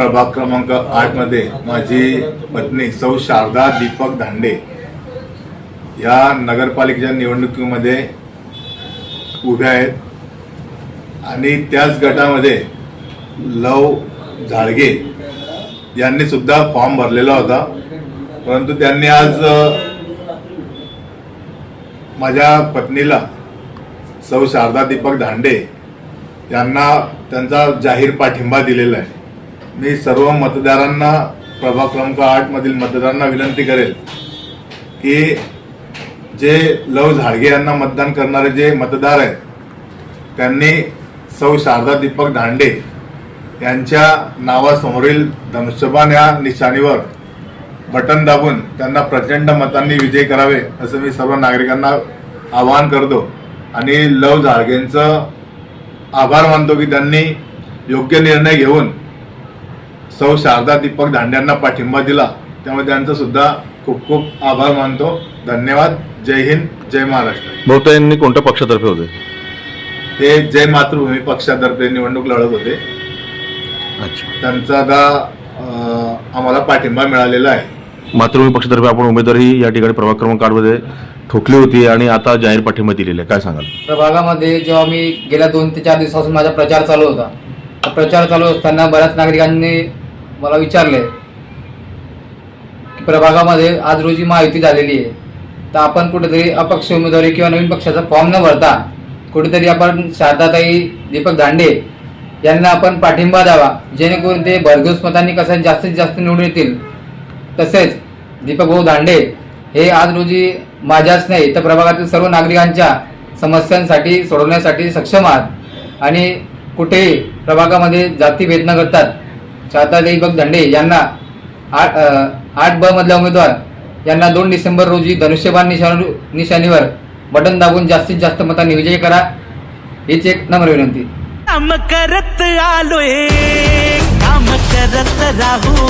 प्रभाग क्रमांक आठमध्ये माझी पत्नी सौ शारदा दीपक धांडे या नगरपालिकेच्या निवडणुकीमध्ये उभ्या आहेत. आणि त्याच गटामध्ये लव झाडगे यांनी सुद्धा फॉर्म भरलेला होता. परंतु त्यांनी आज माझ्या पत्नीला सौ शारदा दीपक धांडे यांना त्यांचा जाहीर पाठिंबा दिलेला आहे. मी सर्व मतदारांना प्रभाग क्रमांक आठ मधील मतदारांना विनंती करेल की जे लव झाडगे यांना मतदान करणारे जे मतदार आहेत त्यांनी सौ शारदा दीपक धांडे यांच्या नावासमोरील धनुष्यबाण या निशाणीवर बटन दाबून त्यांना प्रचंड मतांनी विजय करावे असं मी सर्व नागरिकांना आवाहन करतो. आणि लव झाडगेंचं आभार मानतो की त्यांनी योग्य निर्णय घेऊन सौ शारदा दीपक दांड्यांना पाठिंबा दिला. त्यामुळे त्यांचा सुद्धा खूप खूप आभार मानतो. धन्यवाद. जय हिंद. जय महाराष्ट्र. बहुता यांनी कोणत्या पक्षातर्फे होते? ते जय मातृभूमी पक्षातर्फे निवडणूक लढत होते. अच्छा. त्यांचा आता अं, आम्हाला पाठिंबा मिळालेला आहे. मातृभूमी पक्षातर्फे आपण उमेदवारी या ठिकाणी प्रभाग क्रमांक आठमध्ये ठोकली होती आणि आता जाहीर पाठिंबा दिलेला आहे. काय सांगाल? प्रभागामध्ये जेव्हा मी गेल्या दोन ते चार दिवसापासून माझा प्रचार चालू होता. तर प्रचार चालू असताना बऱ्याच नागरिकांनी मला विचारले की प्रभागामध्ये आज रोजी महायुती झालेली आहे. तर आपण कुठेतरी अपक्ष उमेदवारी किंवा नवीन पक्षाचा फॉर्म न भरता कुठेतरी आपण शारदाताई दीपक दांडे यांना आपण पाठिंबा द्यावा जेणेकरून ते भरघोस मतांनी कसं जास्तीत जास्त निवडून येतील. तसेच दीपक भाऊ दांडे हे आज रोजी माझ्याच नाही तर प्रभागातील सर्व नागरिकांच्या समस्यांसाठी सोडवण्यासाठी सक्षम आहात. आणि कुठेही प्रभागामध्ये जातीभेद न करतात शारदा दीपक धंडे यांना आठ आठ ब मधल्या उमेदवार. यांना दोन डिसेंबर रोजी धनुष्यबाण निशाण निशाणीवर बटन दाबून जास्तीत जास्त मतांनी विजय करा. हीच एक नम्र विनंती. काम करत आलोय काम करत राहू.